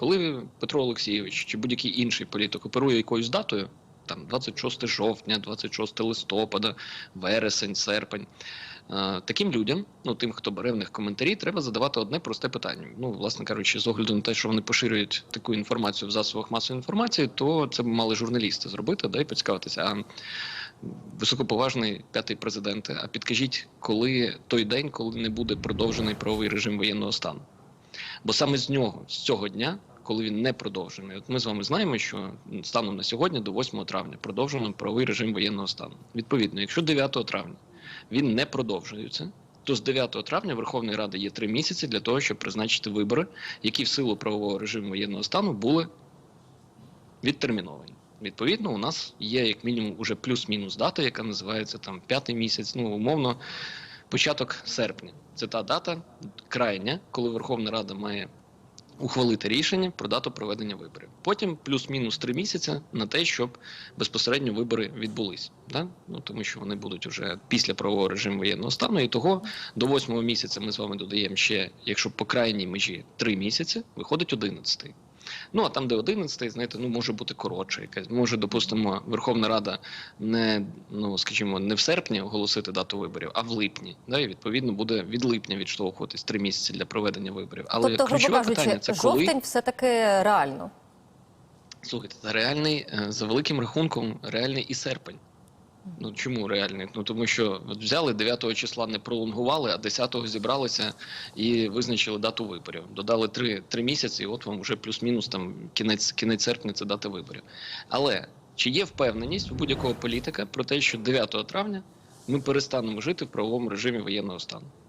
Коли Петро Олексійович чи будь-який інший політик оперує якоюсь датою, там 26 жовтня, 26 листопада, вересень, серпень. е, Таким людям, ну тим, хто бере в них коментарі, треба задавати одне просте питання. Ну, власне кажучи, з огляду на те, що вони поширюють таку інформацію в засобах масової інформації, то це б мали журналісти зробити, да, і поцікавитися. А високоповажний п'ятий президент, а підкажіть, коли той день, коли не буде продовжений правовий режим воєнного стану? Бо саме з нього, з цього дня, коли він не продовжений, от ми з вами знаємо, що станом на сьогодні, до 8 травня, продовжено правовий режим воєнного стану. Відповідно, якщо 9 травня він не продовжується, то з 9 травня Верховної Ради є три місяці для того, щоб призначити вибори, які в силу правового режиму воєнного стану були відтерміновані. Відповідно, у нас є як мінімум уже плюс-мінус дата, яка називається там п'ятий місяць, ну умовно, початок серпня. Це та дата крайня, коли Верховна Рада має ухвалити рішення про дату проведення виборів. Потім плюс-мінус три місяці на те, щоб безпосередньо вибори відбулись. Да? Ну тому що вони будуть вже після правового режиму воєнного стану. І того до восьмого місяця ми з вами додаємо ще, якщо по крайній межі три місяці, виходить одинадцятий. Ну а там, де 11, знаєте, ну може бути коротше, якась може, допустимо, Верховна Рада не ну скажімо, не в серпні оголосити дату виборів, а в липні. Да, і відповідно буде від липня відштовхуватись три місяці для проведення виборів. Але тобто, ключове кажучи, питання це коли жовтень все-таки реально. слухайте, це реальний е, за великим рахунком, реальний і серпень. Ну чому реальний? Ну тому що взяли 9 числа, не пролонгували, а 10-го зібралися і визначили дату виборів. Додали три, три місяці, і от вам вже плюс-мінус там кінець, кінець серпня це дата виборів. Але чи є впевненість у будь-якого політика про те, що 9 травня ми перестанемо жити в правовому режимі воєнного стану?